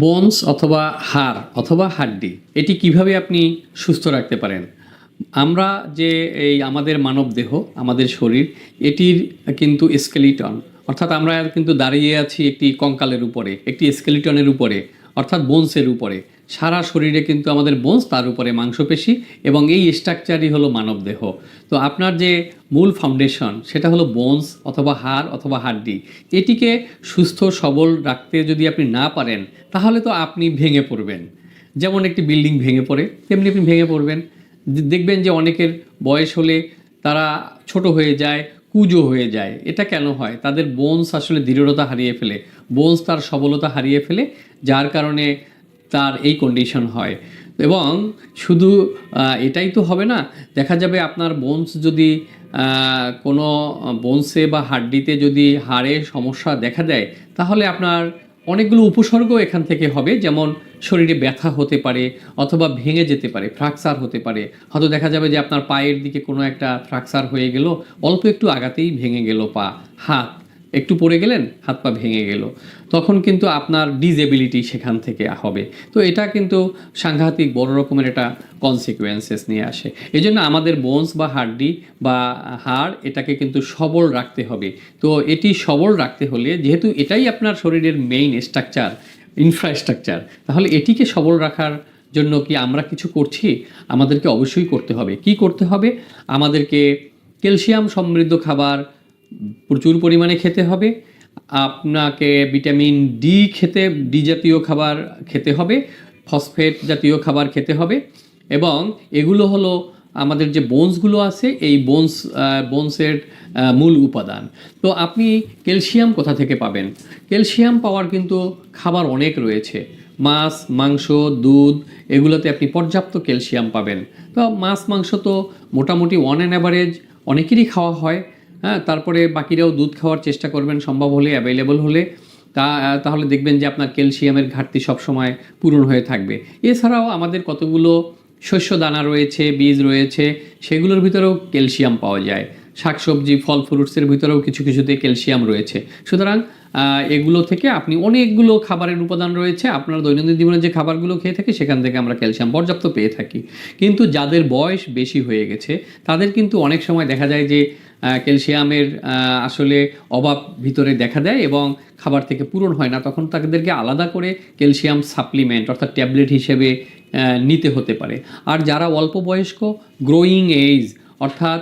Bones অথবা হাড় অথবা হাড্ডি, এটি কীভাবে আপনি সুস্থ রাখতে পারেন? আমরা যে এই আমাদের মানব দেহ, আমাদের শরীর, এটির কিন্তু স্কেলিটন অর্থাৎ আমরা কিন্তু দাঁড়িয়ে আছি একটি কঙ্কালের উপরে, একটি স্কেলিটনের উপরে। অর্থাৎ বোনসের উপরে। সারা শরীরে কিন্তু আমাদের বোনস, তার উপরে মাংসপেশি এবং এই স্ট্রাকচারই হলো মানব দেহ তো আপনার যে মূল ফাউন্ডেশন সেটা হলো বোনস অথবা হাড় অথবা হাড্ডি। এটিকে সুস্থ, সবল রাখতে যদি আপনি না পারেন, তাহলে তো আপনি ভেঙে পড়বেন। যেমন একটি বিল্ডিং ভেঙে পড়ে, তেমনি আপনি ভেঙে পড়বেন। দেখবেন যে অনেকের বয়স হলে তারা ছোট হয়ে যায় কুজো হয়ে যায়। এটা কেন হয়? তাদের বোনস আসলে দৃঢ়তা হারিয়ে ফেলে। বোনস তার সবলতা হারিয়ে ফেলে, যার কারণে তার এই কন্ডিশন হয়। এবং শুধু এটাই তো হবে না, দেখা যাবে আপনার বোনস যদি কোনো বোনসে বা হাড্ডিতে যদি হাড়ে সমস্যা দেখা দেয়, তাহলে আপনার অনেকগুলো উপসর্গ এখান থেকে হবে, যেমন শরীরে ব্যথা হতে পারে অথবা ভেঙে যেতে পারে ফ্র্যাকচার হতে পারে। হয়তো দেখা যাবে যে আপনার পায়ের দিকে কোনো একটা ফ্র্যাকচার হয়ে গেল, অল্প একটু আগাতেই ভেঙে গেল পা, হাত একটু পড়ে গেলেন, হাত পা ভেঙে গেল। তখন কিন্তু আপনার ডিজেবিলিটি সেখান থেকে হবে। তো এটা কিন্তু সাংঘাতিক বড় রকমের একটা কনসিকুয়েন্সেস নিয়ে আসে। এই জন্য আমাদের বোনস বা হাড্ডি বা হাড় এটাকে কিন্তু সবল রাখতে হবে। তো এটি সবল রাখতে হলে যেহেতু এটাই আপনার শরীরের মেইন স্ট্রাকচার ইনফ্রাস্ট্রাকচার তাহলে এটিকে সবল রাখার জন্য কি আমরা কিছু করছি? আমাদেরকে অবশ্যই করতে হবে। কি করতে হবে? আমাদেরকে ক্যালসিয়াম সমৃদ্ধ খাবার প্রচুর পরিমাণে খেতে হবে। আপনাকে ভিটামিন ডি খেতে ডি জাতীয় খাবার খেতে হবে, ফসফেট জাতীয় খাবার খেতে হবে এবং এগুলো হলো আমাদের যে বোনসগুলো আছে, এই বোনস বোনসের মূল উপাদান। তো আপনি ক্যালসিয়াম কোথা থেকে পাবেন? ক্যালসিয়াম পাওয়ার কিন্তু খাবার অনেক রয়েছে। মাছ, মাংস, দুধ, এগুলোতে আপনি পর্যাপ্ত ক্যালসিয়াম পাবেন। তো মাছ, মাংস তো মোটামুটি ওয়ান অ্যান অ্যাভারেজ অনেকেরই খাওয়া হয়। হ্যাঁ তারপরে বাকিরাও দুধ খাওয়ার চেষ্টা করবেন, সম্ভব হলে অ্যাভেলেবল হলে। তা তাহলে দেখবেন যে আপনার ক্যালসিয়ামের ঘাটতি সবসময় পূরণ হয়ে থাকবে। এছাড়াও আমাদের কতগুলো শস্য দানা রয়েছে, বীজ রয়েছে, সেগুলোর ভিতরেও ক্যালসিয়াম পাওয়া যায়। শাকসবজি, ফল ফ্রুটসের ভিতরেও কিছু কিছুতে ক্যালসিয়াম রয়েছে। সুতরাং এগুলো থেকে আপনি অনেকগুলো খাবারের উপাদান রয়েছে। আপনার দৈনন্দিন জীবনে যে খাবারগুলো খেয়ে থাকি, সেখান থেকে আমরা ক্যালসিয়াম পর্যাপ্ত পেয়ে থাকি। কিন্তু যাদের বয়স বেশি হয়ে গেছে, তাদের কিন্তু অনেক সময় দেখা যায় যে ক্যালসিয়ামের আসলে অভাব ভিতরে দেখা দেয় এবং খাবার থেকে পূরণ হয় না। তখন তাদেরকে আলাদা করে ক্যালসিয়াম সাপ্লিমেন্ট অর্থাৎ ট্যাবলেট হিসেবে নিতে হতে পারে। আর যারা অল্প বয়স্ক, গ্রোয়িং এজ, অর্থাৎ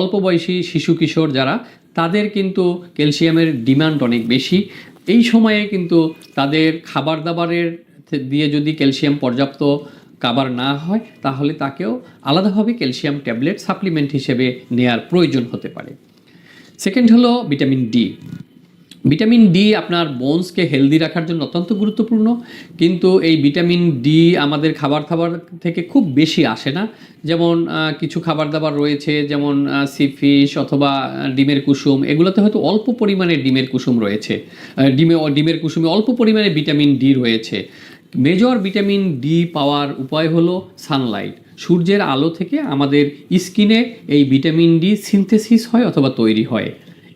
অল্প বয়সী শিশু কিশোর যারা, তাদের কিন্তু ক্যালসিয়ামের ডিমান্ড অনেক বেশি। এই সময়ে কিন্তু তাদের খাবার দাবারের দিয়ে যদি ক্যালসিয়াম পর্যাপ্ত খাবার না হয়, তাহলে তাকেও আলাদাভাবে ক্যালসিয়াম ট্যাবলেট সাপ্লিমেন্ট হিসেবে নেয়ার প্রয়োজন হতে পারে। সেকেন্ড হলো ভিটামিন ডি। ভিটামিন ডি আপনার বোনসকে হেলদি রাখার জন্য অত্যন্ত গুরুত্বপূর্ণ, কিন্তু এই ভিটামিন ডি আমাদের খাবার খাবার থেকে খুব বেশি আসে না। যেমন কিছু খাবার দাবার রয়েছে, যেমন সি ফিশ অথবা ডিমের কুসুম, এগুলোতে হয়তো অল্প পরিমাণে ডিমের কুসুম রয়েছে। ডিমে, ডিমের কুসুমে অল্প পরিমাণে ভিটামিন ডি রয়েছে। মেজর ভিটামিন ডি পাওয়ার উপায় হলো সানলাইট। সূর্যের আলো থেকে আমাদের স্কিনে এই ভিটামিন ডি সিনথেসিস হয় অথবা তৈরি হয়।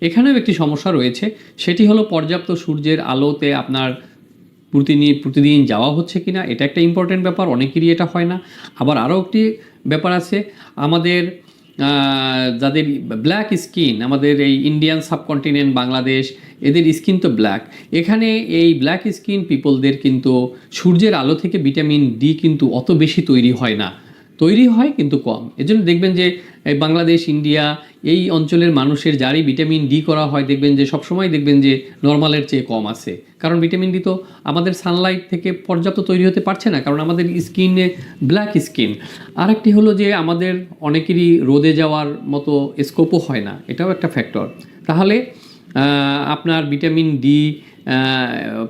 এখানেও একটি সমস্যা রয়েছে, সেটি হলো পর্যাপ্ত সূর্যের আলোতে আপনার প্রতিদিন প্রতিদিন যাওয়া হচ্ছে কিনা, এটা একটা ইম্পর্টেন্ট ব্যাপার, অনেকেরই এটা হয় না। আবার আরও একটি ব্যাপার আছে, আমাদের যাদের ব্ল্যাক স্কিন আমাদের এই ইন্ডিয়ান সাবকন্টিনেন্ট বাংলাদেশ, এদের স্কিন তো ব্ল্যাক এখানে এই ব্ল্যাক স্কিন পিপলদের কিন্তু সূর্যের আলো থেকে ভিটামিন ডি কিন্তু অত বেশি তৈরি হয় না। তৈরি হয় কিন্তু কম। এজন্য দেখবেন যে বাংলাদেশ, ইন্ডিয়া, এই অঞ্চলের মানুষের যারই ভিটামিন ডি করা হয়, দেখবেন যে সবসময় দেখবেন যে নর্মালের চেয়ে কম আছে। কারণ ভিটামিন ডি তো আমাদের সানলাইট থেকে পর্যাপ্ত তৈরি হতে পারছে না, কারণ আমাদের স্কিনে ব্ল্যাক স্কিন আরেকটি হলো যে আমাদের অনেকেরই রোদে যাওয়ার মতো স্কোপও হয় না, এটাও একটা ফ্যাক্টর তাহলে আপনার ভিটামিন ডি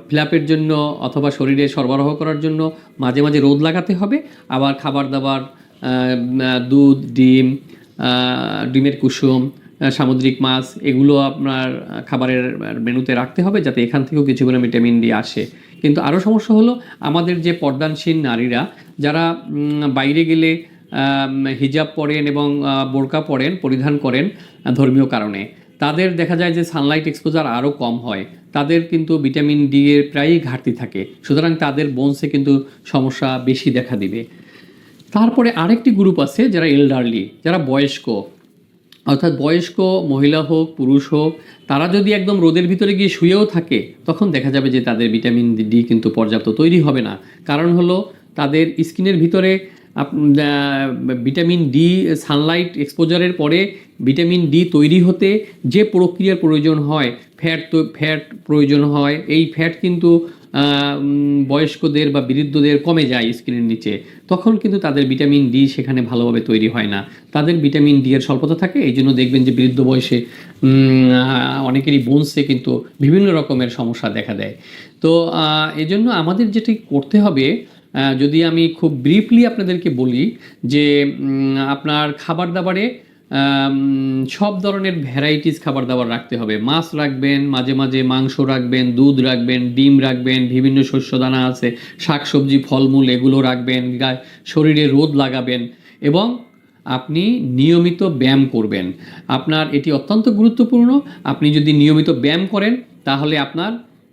ফ্ল্যাপের জন্য অথবা শরীরে সরবরাহ করার জন্য মাঝে মাঝে রোদ লাগাতে হবে, আবার খাবার দাবার দুধ, ডিম ডিমের কুসুম সামুদ্রিক মাছ, এগুলো আপনার খাবারের মেনুতে রাখতে হবে যাতে এখান থেকেও কিছু পরিমাণ ভিটামিন ডি আসে। কিন্তু আরও সমস্যা হলো, আমাদের যে পর্দানশীল নারীরা, যারা বাইরে গেলে হিজাব পরেন এবং বোরকা পরেন, পরিধান করেন ধর্মীয় কারণে, তাদের দেখা যায় যে সানলাইট এক্সপোজার আরও কম হয়। তাদের কিন্তু ভিটামিন ডি এর প্রায়ই ঘাটতি থাকে। সুতরাং তাদের বোনসে কিন্তু সমস্যা বেশি দেখা দিবে। তারপরে আরেকটি গ্রুপ আছে যারা এল্ডারলি যারা বয়স্ক। অর্থাৎ বয়স্ক, মহিলা হোক, পুরুষ হোক, তারা যদি একদম রোদের ভিতরে গিয়ে শুয়েও থাকে, তখন দেখা যাবে যে তাদের ভিটামিন ডি কিন্তু পর্যাপ্ত তৈরি হবে না। কারণ হলো, তাদের স্কিনের ভিতরে ভিটামিন ডি সানলাইট এক্সপোজারের পরে ভিটামিন ডি তৈরি হতে যে প্রক্রিয়ার প্রয়োজন হয় ফ্যাট তো ফ্যাট প্রয়োজন হয়, এই ফ্যাট কিন্তু বয়স্কদের বা বৃদ্ধদের কমে যায় স্কিনের নিচে। তখন কিন্তু তাদের ভিটামিন ডি সেখানে ভালোভাবে তৈরি হয় না। তাদের ভিটামিন ডি এর স্বল্পতা থাকে এই জন্য দেখবেন যে বৃদ্ধ বয়সে অনেকেরই বোনসে কিন্তু বিভিন্ন রকমের সমস্যা দেখা দেয়। তো আহ, এজন্য আমাদের যেটি করতে হবে যদি আমি খুব ব্রিফলি আপনাদেরকে বলি যে আপনার খাবার দাবারে সব ধরনের ভ্যারাইটিস খাবার দাবার রাখতে হবে। মাছ রাখবেন, মাঝে মাঝে মাংস রাখবেন, দুধ রাখবেন, ডিম রাখবেন, বিভিন্ন শস্য দানা আছে, শাকসবজি, ফলমূল এগুলো রাখবেন শরীরে রোদ লাগাবেন এবং আপনি নিয়মিত ব্যায়াম করবেন। আপনার এটি অত্যন্ত গুরুত্বপূর্ণ। আপনি যদি নিয়মিত ব্যায়াম করেন, তাহলে আপনার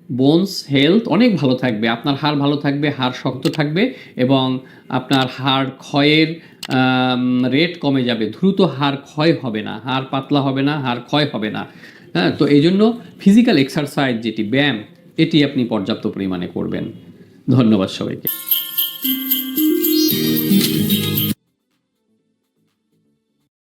বোনস হেলথ অনেক ভালো থাকবে, আপনার হাড় ভালো থাকবে, হাড় শক্ত থাকবে এবং আপনার হাড় ক্ষয়ের রেট কমে যাবে, দ্রুত হাড় ক্ষয় হবে না হাড় পাতলা হবে না হাড় ক্ষয় হবে না। হ্যাঁ তো এই জন্য ফিজিক্যাল এক্সারসাইজ যেটি, ব্যায়াম, এটি আপনি পর্যাপ্ত পরিমাণে করবেন। ধন্যবাদ সবাইকে।